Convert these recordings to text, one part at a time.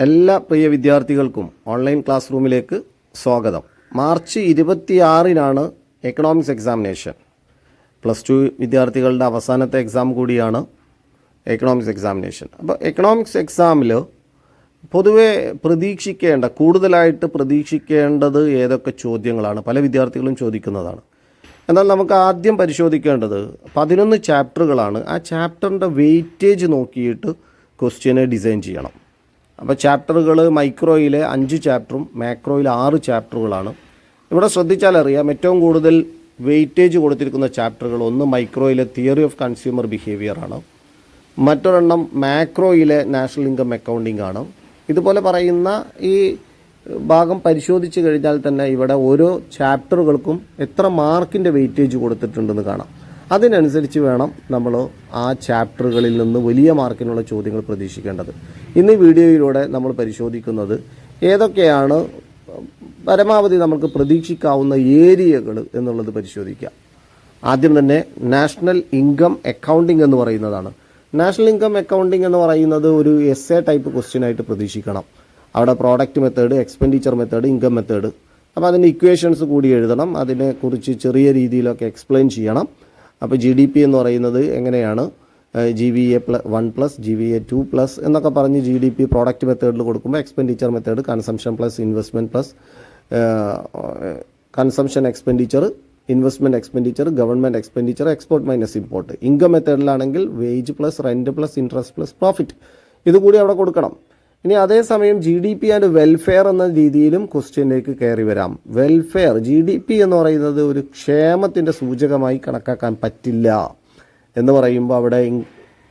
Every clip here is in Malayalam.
എല്ലാ പ്രിയ വിദ്യാർത്ഥികൾക്കും ഓൺലൈൻ ക്ലാസ് റൂമിലേക്ക് സ്വാഗതം. മാർച്ച് ഇരുപത്തിയാറിനാണ് എക്കണോമിക്സ് എക്സാമിനേഷൻ പ്ലസ് ടു വിദ്യാർത്ഥികളുടെ അവസാനത്തെ എക്സാം കൂടിയാണ് എക്കണോമിക്സ് എക്സാമിനേഷൻ അപ്പോൾ എക്കണോമിക്സ് എക്സാമിൽ പൊതുവേ പ്രതീക്ഷിക്കേണ്ട കൂടുതലായിട്ട് പ്രതീക്ഷിക്കേണ്ടത് ഏതൊക്കെ ചോദ്യങ്ങളാണ്? പല വിദ്യാർത്ഥികളും ചോദിക്കുന്നതാണ്. എന്നാൽ നമുക്ക് ആദ്യം പരിശോധിക്കേണ്ടത് പതിനൊന്ന് ചാപ്റ്ററുകളാണ് ആ ചാപ്റ്ററിന്റെ വെയിറ്റേജ് നോക്കിയിട്ട് ക്വസ്റ്റ്യനെ ഡിസൈൻ ചെയ്യണം. അപ്പോൾ ചാപ്റ്ററുകൾ മൈക്രോയിലെ അഞ്ച് ചാപ്റ്ററും മാക്രോയിലെ ആറ് ചാപ്റ്ററുകളാണ്. ഇവിടെ ശ്രദ്ധിച്ചാൽ അറിയാം ഏറ്റവും കൂടുതൽ വെയിറ്റേജ് കൊടുത്തിരിക്കുന്ന ചാപ്റ്ററുകൾ ഒന്ന് മൈക്രോയിലെ തിയറി ഓഫ് കൺസ്യൂമർ ബിഹേവിയർ ആണ്. മറ്റൊരെണ്ണം മാക്രോയിലെ നാഷണൽ ഇൻകം അക്കൗണ്ടിംഗ് ആണ്. ഇതുപോലെ പറയുന്ന ഈ ഭാഗം പരിശോധിച്ച് കഴിഞ്ഞാൽ തന്നെ ഇവിടെ ഓരോ ചാപ്റ്ററുകൾക്കും എത്ര മാർക്കിന്റെ വെയിറ്റേജ് കൊടുത്തിട്ടുണ്ടെന്ന് കാണാം. അതിനനുസരിച്ച് വേണം നമ്മൾ ആ ചാപ്റ്ററുകളിൽ നിന്ന് വലിയ മാർക്കിനുള്ള ചോദ്യങ്ങൾ പ്രതീക്ഷിക്കേണ്ടത്. ഇന്ന് ഈ വീഡിയോയിലൂടെ നമ്മൾ പരിശോധിക്കുന്നത് ഏതൊക്കെയാണ് പരമാവധി നമുക്ക് പ്രതീക്ഷിക്കാവുന്ന ഏരിയകൾ എന്നുള്ളത് പരിശോധിക്കാം ആദ്യം തന്നെ നാഷണൽ ഇൻകം അക്കൗണ്ടിംഗ് എന്ന് പറയുന്നതാണ്. നാഷണൽ ഇൻകം അക്കൗണ്ടിംഗ് എന്ന് പറയുന്നത് ഒരു എസ് എ ടൈപ്പ് ക്വസ്റ്റ്യൻ ആയിട്ട് പ്രതീക്ഷിക്കണം. അവിടെ product method expenditure method income method. അപ്പോൾ അതിന്റെ ഇക്വേഷൻസ് കൂടി എഴുതണം. അതിനെക്കുറിച്ച് ചെറിയ രീതിയിലൊക്കെ എക്സ്പ്ലെയിൻ ചെയ്യണം. അപ്പോൾ ജി ഡി പി എന്ന് പറയുന്നത് എങ്ങനെയാണ്? ജി വി എ പ്ല one plus G V A two plus എന്നൊക്കെ പറഞ്ഞ് ജി ഡി പി പ്രോഡക്റ്റ് മെത്തേഡിൽ കൊടുക്കുമ്പോൾ expenditure method consumption plus investment plus consumption expenditure investment expenditure government expenditure export minus import income മെത്തേഡിലാണെങ്കിൽ wage plus rent plus interest plus profit ഇതുകൂടി അവിടെ കൊടുക്കണം. ഇനി അതേസമയം G D P and welfare എന്ന രീതിയിലും ക്വസ്റ്റ്യനിലേക്ക് കയറി വരാം. വെൽഫെയർ ജി ഡി പി എന്ന് പറയുന്നത് ഒരു ക്ഷേമത്തിന്റെ സൂചകമായി കണക്കാക്കാൻ പറ്റില്ല. എന്ന് പറയുമ്പോൾ അവിടെ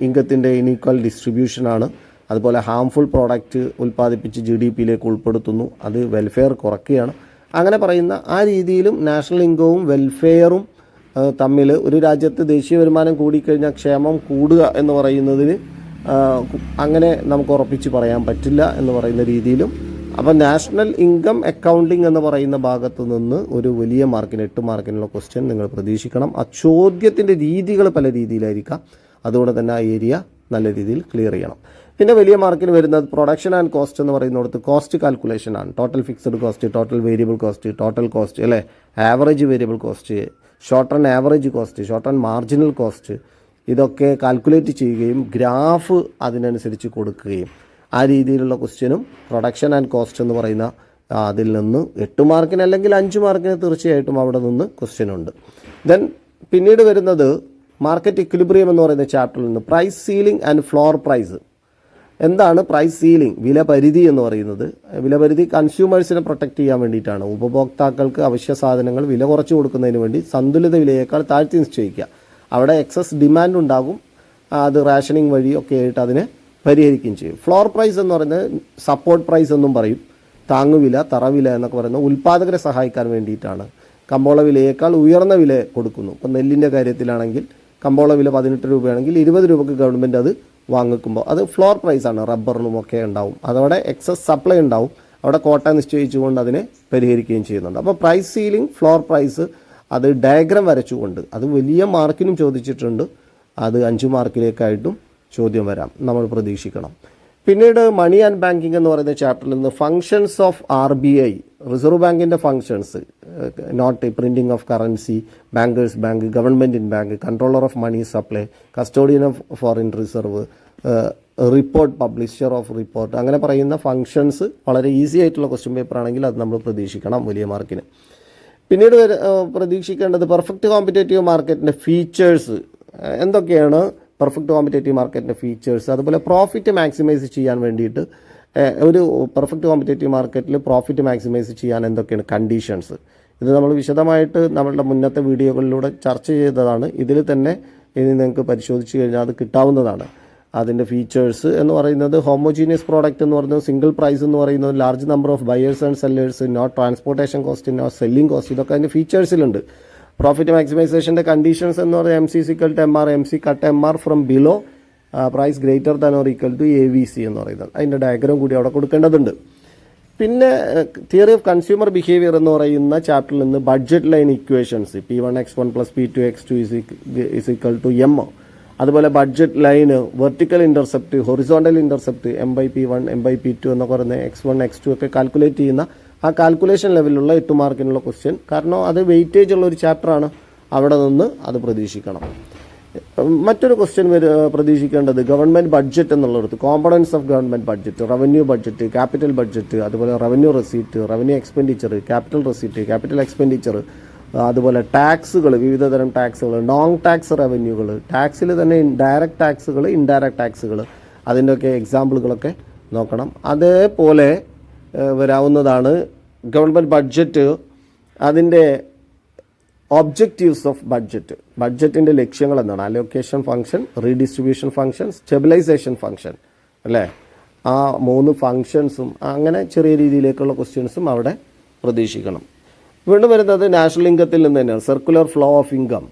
ഇൻകത്തിന്റെ ഇനീക്വൽ ഡിസ്ട്രിബ്യൂഷനാണ് അതുപോലെ ഹാംഫുൾ പ്രോഡക്റ്റ് ഉൽപ്പാദിപ്പിച്ച് ജി ഡി പിയിലേക്ക് ഉൾപ്പെടുത്തുന്നു. അത് വെൽഫെയർ കുറയ്ക്കുകയാണ്. അങ്ങനെ പറയുന്ന ആ രീതിയിലും നാഷണൽ ഇൻകവും വെൽഫെയറും തമ്മിൽ ഒരു രാജ്യത്ത് ദേശീയ വരുമാനം കൂടിക്കഴിഞ്ഞാൽ ക്ഷേമം കൂടുക എന്ന് പറയുന്നതിന് അങ്ങനെ നമുക്ക് ഉറപ്പിച്ച് പറയാൻ പറ്റില്ല എന്ന് പറയുന്ന രീതിയിലും അപ്പോൾ നാഷണൽ ഇൻകം അക്കൗണ്ടിംഗ് എന്ന് പറയുന്ന ഭാഗത്ത് നിന്ന് ഒരു വലിയ മാർക്കിന് എട്ട് മാർക്കിനുള്ള ക്വസ്റ്റ്യൻ നിങ്ങൾ പ്രതീക്ഷിക്കണം. ആ ചോദ്യത്തിന്റെ രീതികൾ പല രീതിയിലായിരിക്കാം. അതുകൊണ്ട് തന്നെ ആ ഏരിയ നല്ല രീതിയിൽ ക്ലിയർ ചെയ്യണം. പിന്നെ വലിയ മാർക്കിന് വരുന്നത് പ്രൊഡക്ഷൻ ആൻഡ് കോസ്റ്റ് എന്ന് പറയുന്നിടത്ത് കോസ്റ്റ് കാൽക്കുലേഷൻ ആണ്. Total fixed cost total variable cost total cost അല്ലേ? Average variable cost short and average cost short and marginal cost ഇതൊക്കെ കാൽക്കുലേറ്റ് ചെയ്യുകയും ഗ്രാഫ് അതിനനുസരിച്ച് കൊടുക്കുകയും. ആ രീതിയിലുള്ള ക്വസ്റ്റ്യനും പ്രൊഡക്ഷൻ ആൻഡ് കോസ്റ്റ് എന്ന് പറയുന്ന അതിൽ നിന്ന് എട്ട് മാർക്കിന് അല്ലെങ്കിൽ അഞ്ച് മാർക്കിന് തീർച്ചയായിട്ടും അവിടെ നിന്ന് ക്വസ്റ്റ്യൻ ഉണ്ട്. ദെൻ പിന്നീട് വരുന്നത് മാർക്കറ്റ് ഇക്വിലിബ്രിയം എന്ന് പറയുന്ന ചാപ്റ്ററിൽ നിന്ന് price ceiling and floor price. എന്താണ് പ്രൈസ് സീലിംഗ്? വില പരിധി എന്ന് പറയുന്നത്. വില പരിധി കൺസ്യൂമേഴ്സിനെ പ്രൊട്ടക്റ്റ് ചെയ്യാൻ വേണ്ടിയിട്ടാണ്. ഉപഭോക്താക്കൾക്ക് അവശ്യ സാധനങ്ങൾ വില കുറച്ച് കൊടുക്കുന്നതിന് വേണ്ടി സന്തുലിത വിലയേക്കാൾ താഴ്ത്തി നിശ്ചയിക്കുക. അവിടെ എക്സസ് ഡിമാൻഡ് ഉണ്ടാകും. അത് റാഷനിങ് വഴി ഒക്കെ ആയിട്ട് അതിനെ പരിഹരിക്കുകയും ചെയ്യും. ഫ്ലോർ പ്രൈസ് എന്ന് പറയുന്നത് സപ്പോർട്ട് പ്രൈസ് എന്നും പറയും. താങ്ങുവില തറവില എന്നൊക്കെ പറയുന്നത് ഉൽപ്പാദകരെ സഹായിക്കാൻ വേണ്ടിയിട്ടാണ്. കമ്പോള വിലയേക്കാൾ ഉയർന്ന വില കൊടുക്കുന്നു. ഇപ്പം നെല്ലിന്റെ കാര്യത്തിലാണെങ്കിൽ കമ്പോള വില പതിനെട്ട് രൂപയാണെങ്കിൽ ഇരുപത് രൂപയ്ക്ക് ഗവൺമെന്റ് അത് വാങ്ങിക്കുമ്പോൾ അത് ഫ്ലോർ പ്രൈസാണ് റബ്ബറിനും ഒക്കെ ഉണ്ടാവും. അതവിടെ എക്സസ് സപ്ലൈ ഉണ്ടാവും. അവിടെ കോട്ട നിശ്ചയിച്ചുകൊണ്ട് അതിനെ പരിഹരിക്കുകയും ചെയ്യുന്നുണ്ട്. അപ്പോൾ പ്രൈസ് സീലിംഗ് ഫ്ലോർ പ്രൈസ് അത് ഡയഗ്രാം വരച്ചുകൊണ്ട് അത് വലിയ മാർക്കിനും ചോദിച്ചിട്ടുണ്ട്. അത് അഞ്ച് മാർക്കിലേക്കായിട്ടും ചോദ്യം വരാം. നമ്മൾ പ്രതീക്ഷിക്കണം. പിന്നീട് മണി ആൻഡ് ബാങ്കിങ് എന്ന് പറയുന്ന ചാപ്റ്ററിൽ നിന്ന് functions of R B I reserve ബാങ്കിന്റെ functions note printing of currency bankers bank government in bank controller of money supply custodian of foreign reserve report publisher of report അങ്ങനെ പറയുന്ന ഫങ്ഷൻസ് വളരെ ഈസി ആയിട്ടുള്ള ക്വസ്റ്റ്യൻ പേപ്പർ ആണെങ്കിൽ അത് നമ്മൾ പ്രതീക്ഷിക്കണം വലിയ മാർക്കിന് പിന്നീട് പ്രതീക്ഷിക്കേണ്ടത് പെർഫെക്റ്റ് കോമ്പറ്റേറ്റീവ് മാർക്കറ്റിന്റെ ഫീച്ചേഴ്സ് എന്തൊക്കെയാണ്? പെർഫെക്റ്റ് കോമ്പറ്റേറ്റീവ് മാർക്കറ്റിന്റെ ഫീച്ചേഴ്സ് അതുപോലെ പ്രോഫിറ്റ് മാക്സിമൈസ് ചെയ്യാൻ വേണ്ടിയിട്ട് ഒരു പെർഫെക്റ്റ് കോമ്പറ്റേറ്റീവ് മാർക്കറ്റിൽ പ്രോഫിറ്റ് മാക്സിമൈസ് ചെയ്യാൻ എന്തൊക്കെയാണ് കണ്ടീഷൻസ് ഇത് നമ്മൾ വിശദമായിട്ട് നമ്മളുടെ മുന്നത്തെ വീഡിയോകളിലൂടെ ചർച്ച ചെയ്തതാണ്. ഇതിൽ തന്നെ ഇനി നിങ്ങൾക്ക് പരിശോധിച്ച് കഴിഞ്ഞാൽ അത് കിട്ടാവുന്നതാണ്. അതിന്റെ ഫീച്ചേഴ്സ് എന്ന് പറയുന്നത് ഹോമോജീനിയസ് പ്രോഡക്റ്റ് എന്ന് പറയുന്നത് സിംഗിൾ പ്രൈസ് എന്ന് പറയുന്നത് large number of buyers and sellers no transportation cost no selling cost ഇതൊക്കെ അതിന്റെ ഫീച്ചേഴ്സിലുണ്ട് പ്രോഫിറ്റ് മാക്സിമൈസേഷന്റെ കണ്ടീഷൻസ് എന്ന് പറഞ്ഞാൽ M C equal to M R M C cut M R from below price greater than or equal to A V C എന്ന് പറയുന്നത്. അതിന്റെ ഡയഗ്രാം കൂടി അവിടെ കൊടുക്കേണ്ടതുണ്ട്. പിന്നെ തിയറി ഓഫ് കൺസ്യൂമർ ബിഹേവിയർ എന്ന് പറയുന്ന ചാപ്റ്ററിൽ നിന്ന് budget line equations P one X one plus P two X two is equal to M അതുപോലെ budget line vertical intercept horizontal intercept M by P one M by P two എന്നൊക്കെ പറയുന്ന എക്സ് വൺ എക്സ് ടു ഒക്കെ കാൽക്കുലേറ്റ് ചെയ്യുന്ന ആ കാൽക്കുലേഷൻ ലെവലിലുള്ള എട്ട് മാർക്കിനുള്ള ക്വസ്റ്റ്യൻ കാരണം അത് വെയിറ്റേജ് ഉള്ള ഒരു ചാപ്റ്ററാണ് അവിടെ നിന്ന് അത് പ്രതീക്ഷിക്കണം. മറ്റൊരു ക്വസ്റ്റ്യൻ പ്രതീക്ഷിക്കേണ്ടത് ഗവൺമെന്റ് ബഡ്ജറ്റ് എന്നുള്ളിടത്ത് components of government budget revenue budget capital budget അതുപോലെ revenue receipt revenue expenditure capital receipt capital expenditure അതുപോലെ ടാക്സുകൾ വിവിധ തരം ടാക്സുകൾ നോൺ ടാക്സ് റവന്യൂകൾ ടാക്സിൽ തന്നെ ഡയറക്റ്റ് ടാക്സുകൾ ഇൻഡയറക്റ്റ് ടാക്സുകൾ അതിന്റെയൊക്കെ എക്സാമ്പിളുകളൊക്കെ നോക്കണം. അതേപോലെ വരാവുന്നതാണ് ഗവൺമെന്റ് ബഡ്ജറ്റ് അതിന്റെ ഒബ്ജക്റ്റീവ്സ് ഓഫ് ബഡ്ജറ്റ് ബഡ്ജറ്റിന്റെ ലക്ഷ്യങ്ങൾ എന്താണ്? Allocation function redistribution function stabilisation function അല്ലേ? ആ മൂന്ന് ഫങ്ഷൻസും അങ്ങനെ ചെറിയ രീതിയിലേക്കുള്ള ക്വസ്റ്റ്യൻസും അവിടെ പ്രതീക്ഷിക്കണം. വീണ്ടും വരുന്നത് നാഷണൽ ഇൻകത്തിൽ നിന്ന് തന്നെയാണ്. സർക്കുലർ ഫ്ലോ ഓഫ് ഇൻകം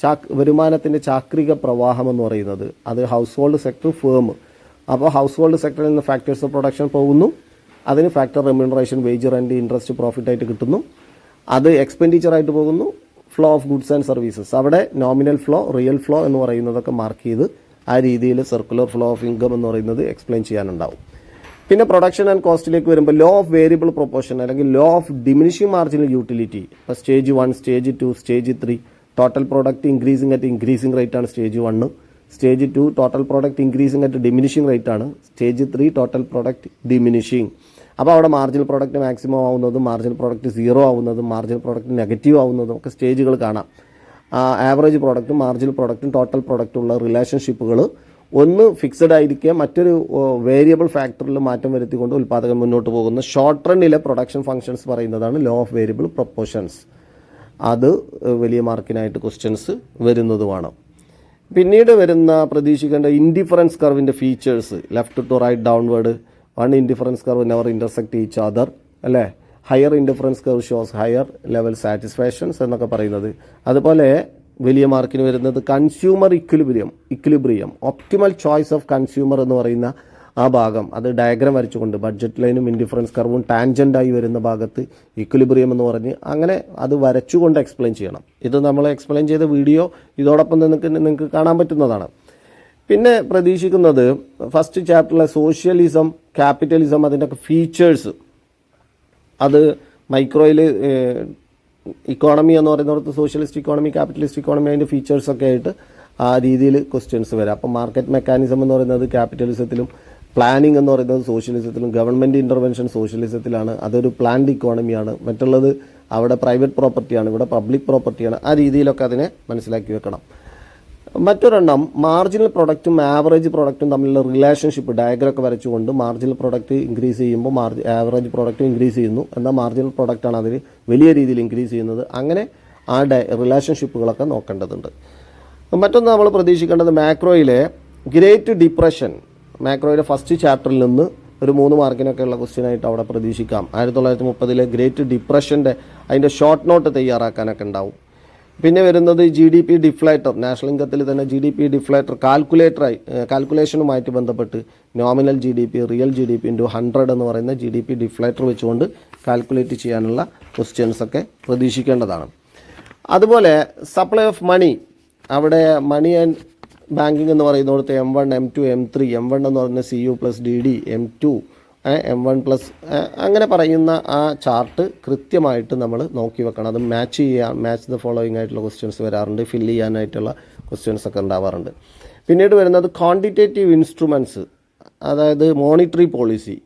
ചാക് വരുമാനത്തിന്റെ ചാക്രിക പ്രവാഹം എന്ന് പറയുന്നത്. അത് ഹൗസ് ഹോൾഡ് സെക്ടർ ഫേം അപ്പോൾ ഹൗസ് ഹോൾഡ് സെക്ടറിൽ നിന്ന് ഫാക്ടേഴ്സ് ഓഫ് പ്രൊഡക്ഷൻ പോകുന്നു. അതിന് factor remuneration wage rent interest profit ആയിട്ട് കിട്ടുന്നു. അത് എക്സ്പെൻഡിച്ചർ ആയിട്ട് പോകുന്നു. Flow of goods and services അവിടെ നോമിനൽ ഫ്ലോ റിയൽ ഫ്ലോ എന്ന് പറയുന്നതൊക്കെ മാർക്ക് ചെയ്ത് ആ രീതിയിൽ സർക്കുലർ ഫ്ലോ ഓഫ് ഇൻകം എന്ന് പറയുന്നത് എക്സ്പ്ലെയിൻ ചെയ്യാനുണ്ടാവും. പിന്നെ പ്രൊഡക്ഷൻ ആൻഡ് കോസ്റ്റിലേക്ക് വരുമ്പോൾ ലോ ഓഫ് വേരിയബിൾ പ്രൊപ്പോർഷൻ അല്ലെങ്കിൽ law of diminishing marginal utility ഇപ്പോൾ stage one stage two stage three total product increasing at increasing rate ആണ് stage one stage two total product increasing at diminishing rate ആണ്. Stage three total product diminishing അപ്പോൾ അവിടെ മാർജിനൽ പ്രോഡക്റ്റ് മാക്സിമം ആവുന്നതും മാർജിനൽ പ്രോഡക്റ്റ് സീറോ ആവുന്നതും മാർജിനൽ പ്രോഡക്റ്റ് നെഗറ്റീവ് ആവുന്നതും ഒക്കെ സ്റ്റേജുകൾ കാണാം. ആവറേജ് പ്രോഡക്റ്റും മാർജിനൽ പ്രോഡക്റ്റും ടോട്ടൽ പ്രോഡക്റ്റുള്ള റിലേഷൻഷിപ്പുകൾ ഒന്ന് ഫിക്സഡ് ആയിരിക്കുക മറ്റൊരു വേരിയബിൾ ഫാക്ടറിൽ മാറ്റം വരുത്തിക്കൊണ്ട് ഉൽപ്പാദകൻ മുന്നോട്ട് പോകുന്ന ഷോർട്ട് റണ്ണിലെ പ്രൊഡക്ഷൻ ഫംഗ്ഷൻസ് പറയുന്നതാണ് ലോ ഓഫ് വേരിയബിൾ പ്രൊപ്പോർഷൻസ് അത് വലിയ മാർക്കിനായിട്ട് ക്വസ്റ്റ്യൻസ് വരുന്നതുമാണ്. പിന്നീട് വരുന്ന പ്രതീക്ഷിക്കേണ്ട ഇൻഡിഫറൻസ് കർവിന്റെ features left to right downward one indifference curve never intersect each other അല്ലേ? Higher indifference curve shows higher level satisfactions എന്നൊക്കെ പറയുന്നത്. അതുപോലെ വലിയ മാർക്കിന് വരുന്നത് consumer equilibrium equilibrium optimal choice of consumer എന്ന് പറയുന്ന ആ ഭാഗം. അത് ഡയഗ്രാം വരച്ചുകൊണ്ട് ബഡ്ജറ്റ് ലൈനും ഇൻഡിഫറൻസ് കർവും ടാൻജന്റായി വരുന്ന ഭാഗത്ത് ഇക്വിലിബ്രിയം എന്ന് പറഞ്ഞ് അങ്ങനെ അത് വരച്ചുകൊണ്ട് എക്സ്പ്ലെയിൻ ചെയ്യണം. ഇത് നമ്മൾ എക്സ്പ്ലെയിൻ ചെയ്ത വീഡിയോ ഇതോടൊപ്പം നിങ്ങൾക്ക് നിങ്ങൾക്ക് കാണാൻ പറ്റുന്നതാണ്. പിന്നെ പ്രതീക്ഷിക്കുന്നത് ഫസ്റ്റ് ചാപ്റ്ററിലെ സോഷ്യലിസം ക്യാപിറ്റലിസം അതിന്റെയൊക്കെ ഫീച്ചേഴ്സ് അത് മൈക്രോയിൽ ഇക്കോണമി എന്ന് പറയുന്നിടത്ത് സോഷ്യലിസ്റ്റ് ഇക്കോണമി ക്യാപിറ്റലിസ്റ്റ് ഇക്കോണമി അതിന്റെ ഫീച്ചേഴ്സൊക്കെ ആയിട്ട് ആ രീതിയിൽ ക്വസ്റ്റ്യൻസ് വരാം. അപ്പോൾ മാർക്കറ്റ് മെക്കാനിസം എന്ന് പറയുന്നത് ക്യാപിറ്റലിസത്തിലും പ്ലാനിങ് എന്ന് പറയുന്നത് സോഷ്യലിസത്തിലും ഗവൺമെന്റ് ഇന്റർവെൻഷൻ സോഷ്യലിസത്തിലാണ് അതൊരു പ്ലാൻഡ് ഇക്കോണമിയാണ് മറ്റുള്ളത് അവിടെ പ്രൈവറ്റ് പ്രോപ്പർട്ടിയാണ് ഇവിടെ പബ്ലിക് പ്രോപ്പർട്ടിയാണ് ആ രീതിയിലൊക്കെ അതിനെ മനസ്സിലാക്കി വെക്കണം. മറ്റൊരെണ്ണം മാർജിനൽ പ്രൊഡക്റ്റും ആവറേജ് പ്രൊഡക്റ്റും തമ്മിലുള്ള റിലേഷൻഷിപ്പ് ഡയഗ്രം ഒക്കെ വരച്ചുകൊണ്ട് മാർജിനൽ പ്രൊഡക്റ്റ് ഇൻക്രീസ് ചെയ്യുമ്പോൾ മാർജി ആവറേജ് പ്രൊഡക്റ്റ് ഇൻക്രീസ് ചെയ്യുന്നു. എന്നാൽ മാർജിനൽ പ്രൊഡക്റ്റാണ് അതിൽ വലിയ രീതിയിൽ ഇൻക്രീസ് ചെയ്യുന്നത്. അങ്ങനെ ആ ഡ റിലേഷൻഷിപ്പുകളൊക്കെ നോക്കേണ്ടതുണ്ട്. മറ്റൊന്ന് നമ്മൾ പ്രതീക്ഷിക്കേണ്ടത് മാക്രോയിലെ ഗ്രേറ്റ് ഡിപ്രഷൻ മാക്രോയിലെ ഫസ്റ്റ് ചാപ്റ്ററിൽ നിന്ന് ഒരു മൂന്ന് മാർക്കിനൊക്കെ ഉള്ള ക്വസ്റ്റ്യൻ ആയിട്ട് അവിടെ പ്രതീക്ഷിക്കാം. ആയിരത്തി തൊള്ളായിരത്തി മുപ്പതിലെ ഗ്രേറ്റ് ഡിപ്രഷന്റെ അതിന്റെ ഷോർട്ട് നോട്ട് തയ്യാറാക്കാനൊക്കെ ഉണ്ടാവും. പിന്നെ വരുന്നത് G D P deflator national ഇൻകത്തിൽ തന്നെ ജി ഡി പി ഡിഫ്ലേറ്റർ കാൽക്കുലേറ്ററായി കാൽക്കുലേഷനുമായിട്ട് ബന്ധപ്പെട്ട് nominal G D P real G D P into hundred എന്ന് പറയുന്ന ജി ഡി പി ഡിഫ്ലേറ്റർ വെച്ചുകൊണ്ട് കാൽക്കുലേറ്റ് ചെയ്യാനുള്ള ക്വസ്റ്റ്യൻസ് ഒക്കെ പ്രതീക്ഷിക്കേണ്ടതാണ്. അതുപോലെ സപ്ലൈ ഓഫ് മണി അവിടെ മണി ആൻഡ് ബാങ്കിങ് എന്ന് പറയുന്നിടത്ത് M one M two M three M one എന്ന് പറയുന്ന C U plus D D M two M one plus അങ്ങനെ പറയുന്ന ആ ചാർട്ട് കൃത്യമായിട്ട് നമ്മൾ നോക്കി വെക്കണം. അത് മാച്ച് ചെയ്യാൻ മാച്ച് ദ ഫോളോയിങ് ആയിട്ടുള്ള ക്വസ്റ്റ്യൻസ് വരാറുണ്ട് ഫില്ല് ചെയ്യാനായിട്ടുള്ള ക്വസ്റ്റ്യൻസ് ഒക്കെ ഉണ്ടാവാറുണ്ട്. പിന്നീട് വരുന്നത് ക്വാണ്ടിറ്റേറ്റീവ് ഇൻസ്ട്രുമെന്റ്സ് അതായത് മോണിറ്ററി പോളിസി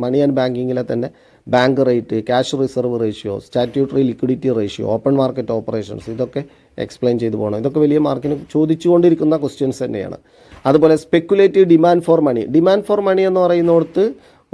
മണി ആൻഡ് ബാങ്കിങ്ങിലെ തന്നെ bank rate cash reserve ratio statutory liquidity ratio open market operations ഇതൊക്കെ എക്സ്പ്ലെയിൻ ചെയ്തു പോകണം. ഇതൊക്കെ വലിയ മാർക്കിന് ചോദിച്ചുകൊണ്ടിരിക്കുന്ന ക്വസ്റ്റ്യൻസ് തന്നെയാണ്. അതുപോലെ speculative demand for money demand for money എന്ന് പറയുന്നിടത്ത്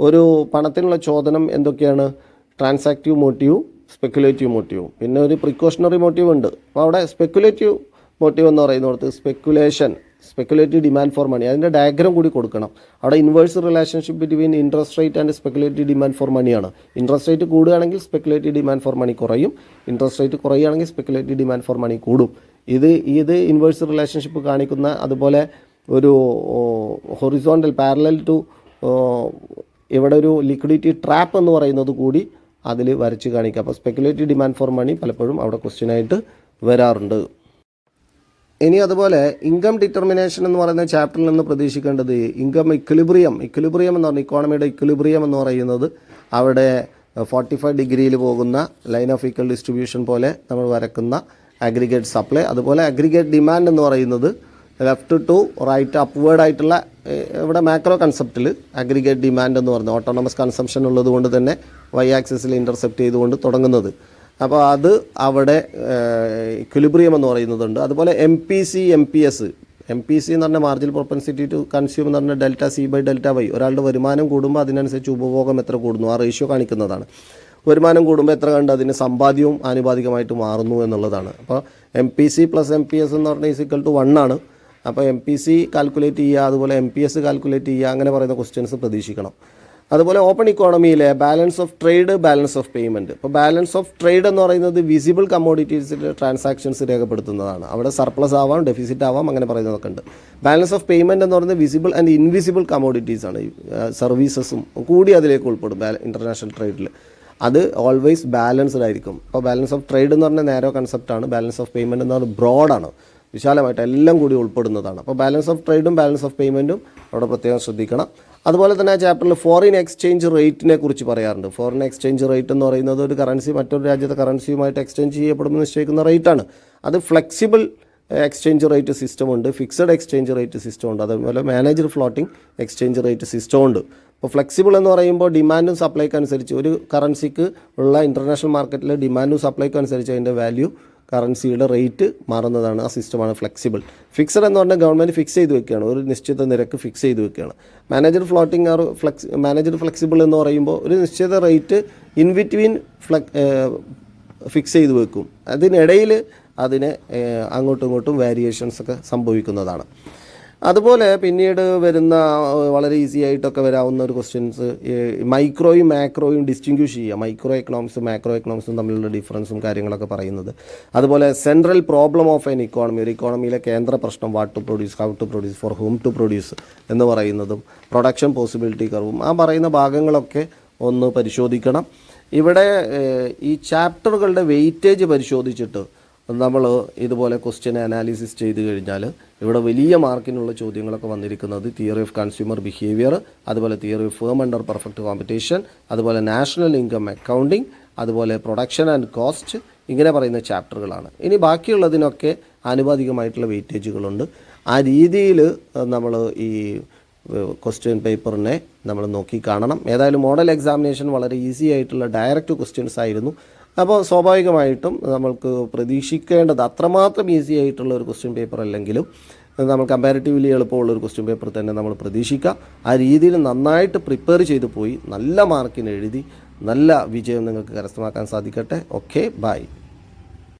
ഒരു പണത്തിനുള്ള ചോദനം എന്തൊക്കെയാണ്? Transactive motive speculative motive. പിന്നെ ഒരു പ്രിക്കോഷണറി മോട്ടീവ് ഉണ്ട്. അപ്പോൾ അവിടെ സ്പെക്കുലേറ്റീവ് മോട്ടീവ് എന്ന് പറയുന്നിടത്ത് speculation speculative demand for money. അതിന്റെ ഡയഗ്രാം കൂടി കൊടുക്കണം. അവിടെ inverse relationship between interest rate and speculative demand for മണിയാണ്. ഇൻട്രസ്റ്റ് റേറ്റ് കൂടുകയാണെങ്കിൽ സ്പെക്കുലേറ്റീവ് ഡിമാൻഡ് ഫോർ മണി കുറയും. ഇൻട്രസ്റ്റ് റേറ്റ് കുറയുകയാണെങ്കിൽ സ്പെക്കുലേറ്റീവ് ഡിമാൻഡ് ഫോർ മണി കൂടും. ഇത് ഇത് ഇൻവേഴ്സ് റിലേഷൻഷിപ്പ് കാണിക്കുന്ന അതുപോലെ ഒരു ഹൊറിസോണ്ടൽ പാരലൽ ടു ഇവിടെ ഒരു ലിക്വിഡിറ്റി ട്രാപ്പ് എന്ന് പറയുന്നത് കൂടി അതിൽ വരച്ച് കാണിക്കുക അപ്പോൾ സ്പെക്കുലേറ്റീവ് ഡിമാൻഡ് ഫോർ മണി പലപ്പോഴും അവിടെ ക്വസ്റ്റ്യനായിട്ട് വരാറുണ്ട്. ഇനി അതുപോലെ ഇൻകം ഡിറ്റർമിനേഷൻ എന്ന് പറയുന്ന ചാപ്റ്ററിൽ നിന്ന് പ്രതീക്ഷിക്കേണ്ടത് ഇൻകം ഇക്വിലിബ്രിയം ഇക്വിലിബ്രിയം എന്ന് പറഞ്ഞാൽ ഇക്കോണമിയുടെ ഇക്വിലിബ്രിയം എന്ന് പറയുന്നത് അവിടെ ഫോർട്ടി ഫൈവ് ഡിഗ്രിയിൽ പോകുന്ന ലൈൻ ഓഫ് ഈക്വൽ ഡിസ്ട്രിബ്യൂഷൻ പോലെ നമ്മൾ വരക്കുന്ന അഗ്രിഗേറ്റ് സപ്ലൈ അതുപോലെ അഗ്രിഗേറ്റ് ഡിമാൻഡ് എന്ന് പറയുന്നത് ലെഫ്റ്റ് ടു റൈറ്റ് അപ്വേർഡ് ആയിട്ടുള്ള ഇവിടെ മാക്രോ കൺസെപ്റ്റിൽ അഗ്രിഗേറ്റ് ഡിമാൻഡ് എന്ന് പറഞ്ഞു ഓട്ടോണമസ് കൺസംഷൻ ഉള്ളത് കൊണ്ട് തന്നെ വൈ ആക്സിസിൽ ഇന്റർസെപ്റ്റ് ചെയ്തുകൊണ്ട് തുടങ്ങുന്നത്. അപ്പോൾ അത് അവിടെ ക്വലിബ്രിയം എന്ന് പറയുന്നതുണ്ട്. അതുപോലെ M P C M P S M P C എന്ന് പറഞ്ഞാൽ മാർജിൻ പ്രൊപ്പൻസിറ്റി ടു കൺസ്യൂം എന്ന് പറഞ്ഞാൽ delta C by delta Y ഒരാളുടെ വരുമാനം കൂടുമ്പോൾ അതിനനുസരിച്ച് ഉപഭോഗം എത്ര കൂടുന്നു? ആ റേഷ്യോ കാണിക്കുന്നതാണ്. വരുമാനം കൂടുമ്പോൾ എത്ര കണ്ട് അതിന് സമ്പാദ്യവും ആനുപാതികമായിട്ട് മാറുന്നു എന്നുള്ളതാണ്. അപ്പോൾ M P C plus M P S എന്ന് പറഞ്ഞാൽ ഈസിക്കൽ ടു വൺ ആണ്. അപ്പോൾ എം പി സി കാൽക്കുലേറ്റ് ചെയ്യുക അതുപോലെ എം പി എസ് കാൽക്കുലേറ്റ് ചെയ്യുക അങ്ങനെ പറയുന്ന ക്വസ്റ്റ്യൻസ് പ്രതീക്ഷിക്കണം. അതുപോലെ open ഇക്കോണമിയിലെ balance of trade balance of payment ഇപ്പോൾ ബാലൻസ് ഓഫ് ട്രേഡ് എന്ന് പറയുന്നത് വിസിബിൾ കമ്മോഡിറ്റീസിന്റെ ട്രാൻസാക്ഷൻസ് രേഖപ്പെടുത്തുന്നതാണ്. അവിടെ സർപ്ലസ് ആവാം ഡെഫിസിറ്റ് ആവാം അങ്ങനെ പറയുന്നതൊക്കെ ഉണ്ട്. ബാലൻസ് ഓഫ് പേയ്മെന്റ് എന്ന് പറയുന്നത് വിസിബിൾ ആൻഡ് ഇൻവിസിബിൾ കമ്മോഡിറ്റീസ് ആണ്. സർവീസസും കൂടി അതിലേക്ക് ഉൾപ്പെടും ഇന്റർനാഷണൽ ട്രേഡിൽ അത് ഓൾവേസ് ബാലൻസ്ഡ് ആയിരിക്കും. അപ്പോൾ ബാലൻസ് ഓഫ് ട്രേഡ് എന്ന് പറഞ്ഞാൽ നേരോ കൺസെപ്റ്റാണ് ബാലൻസ് ഓഫ് പേയ്മെന്റ് എന്ന് പറഞ്ഞാൽ ബ്രോഡാണ് വിശാലമായിട്ട് എല്ലാം കൂടി ഉൾപ്പെടുന്നതാണ്. അപ്പോൾ ബാലൻസ് ഓഫ് ട്രേഡും ബാലൻസ് ഓഫ് പേയ്മെന്റും അവിടെ പ്രത്യേകം ശ്രദ്ധിക്കണം. അതുപോലെ തന്നെ ആ ചാപ്റ്ററിൽ ഫോറിൻ എക്സ്ചേഞ്ച് റേറ്റിനെ കുറിച്ച് പറയാറുണ്ട്. ഫോറിൻ എക്സ്ചേഞ്ച് റേറ്റ് എന്ന് പറയുന്നത് ഒരു കറൻസി മറ്റൊരു രാജ്യത്തെ കറൻസിയുമായിട്ട് എക്സ്ചേഞ്ച് ചെയ്യപ്പെടുമ്പോൾ നിശ്ചയിക്കുന്ന റേറ്റാണ് അത് ഫ്ലെക്സിബിൾ എക്സ്ചേഞ്ച് റേറ്റ് സിസ്റ്റം ഉണ്ട്. ഫിക്സഡ് എക്സ്ചേഞ്ച് റേറ്റ് സിസ്റ്റം ഉണ്ട്. അതുപോലെ manager floating exchange rate system ഉണ്ട്. അപ്പോൾ ഫ്ലെക്സിബിൾ എന്ന് പറയുമ്പോൾ ഡിമാൻഡും സപ്ലൈക്കും അനുസരിച്ച് ഒരു കറൻസിക്ക് ഉള്ള ഇന്റർനാഷണൽ മാർക്കറ്റിലെ ഡിമാൻഡും സപ്ലൈക്കും അനുസരിച്ച് അതിന്റെ വാല്യൂ കറൻസിയുടെ റേറ്റ് മാറുന്നതാണ് ആ സിസ്റ്റമാണ് ഫ്ലെക്സിബിൾ. ഫിക്സഡ് എന്ന് പറഞ്ഞാൽ ഗവൺമെന്റ് ഫിക്സ് ചെയ്ത് വെക്കുകയാണ്. ഒരു നിശ്ചിത നിരക്ക് ഫിക്സ് ചെയ്ത് വെക്കുകയാണ്. Manager floating or flex manager flexible എന്ന് പറയുമ്പോൾ ഒരു നിശ്ചിത റേറ്റ് ഇൻ ബിറ്റ്വീൻ ഫിക്സ് ചെയ്ത് വെക്കും. അതിനിടയിൽ അതിന് അങ്ങോട്ടും ഇങ്ങോട്ടും വേരിയേഷൻസ് ഒക്കെ സംഭവിക്കുന്നതാണ്. അതുപോലെ പിന്നീട് വരുന്ന വളരെ ഈസി ആയിട്ടൊക്കെ വരാവുന്ന ഒരു ക്വസ്റ്റ്യൻസ് മൈക്രോയും മാക്രോയും ഡിസ്റ്റിങ്ക്യൂഷ് ചെയ്യുക. മൈക്രോ എക്കണോമിക്സും മാക്രോ എക്കണോമിക്സും തമ്മിലുള്ള ഡിഫറൻസും കാര്യങ്ങളൊക്കെ പറയുന്നത്. അതുപോലെ central problem of an economy ഒരു ഇക്കോണമിയിലെ കേന്ദ്ര പ്രശ്നം what to produce how to produce for whom to produce എന്ന് പറയുന്നതും പ്രൊഡക്ഷൻ പോസിബിലിറ്റി കർവും ആ പറയുന്ന ഭാഗങ്ങളൊക്കെ ഒന്ന് പരിശോധിക്കണം. ഇവിടെ ഈ ചാപ്റ്ററുകളുടെ വെയിറ്റേജ് പരിശോധിച്ചിട്ട് നമ്മൾ ഇതുപോലെ ക്വസ്റ്റ്യൻ അനാലിസിസ് ചെയ്ത് കഴിഞ്ഞാൽ ഇവിടെ വലിയ മാർക്കിനുള്ള ചോദ്യങ്ങളൊക്കെ വന്നിരിക്കുന്നത് തിയറി ഓഫ് കൺസ്യൂമർ ബിഹേവിയർ അതുപോലെ theory of firm under perfect competition അതുപോലെ നാഷണൽ ഇൻകം അക്കൗണ്ടിങ് അതുപോലെ പ്രൊഡക്ഷൻ ആൻഡ് കോസ്റ്റ് ഇങ്ങനെ പറയുന്ന ചാപ്റ്ററുകളാണ് ഇനി ബാക്കിയുള്ളതിനൊക്കെ ആനുപാതികമായിട്ടുള്ള വെയിറ്റേജുകളുണ്ട് ആ രീതിയിൽ നമ്മൾ ഈ ക്വസ്റ്റ്യൻ പേപ്പറിനെ നമ്മൾ നോക്കി കാണണം. ഏതായാലും മോഡൽ എക്സാമിനേഷൻ വളരെ ഈസി ആയിട്ടുള്ള ഡയറക്റ്റ് ക്വസ്റ്റ്യൻസ് ആയിരുന്നു. അപ്പോൾ സ്വാഭാവികമായിട്ടും നമ്മൾക്ക് പ്രതീക്ഷിക്കേണ്ടത് അത്രമാത്രം ഈസി ആയിട്ടുള്ള ഒരു ക്വസ്റ്റ്യൻ പേപ്പർ അല്ലെങ്കിലും നമ്മൾ കമ്പാരിറ്റീവ്ലി എളുപ്പമുള്ള ഒരു ക്വസ്റ്റ്യൻ പേപ്പർ തന്നെ നമ്മൾ പ്രതീക്ഷിക്കുക ആ രീതിയിൽ നന്നായിട്ട് പ്രിപ്പയർ ചെയ്തു പോയി നല്ല മാർക്കിന് എഴുതി നല്ല വിജയം നിങ്ങൾക്ക് കരസ്ഥമാക്കാൻ സാധിക്കട്ടെ. Okay bye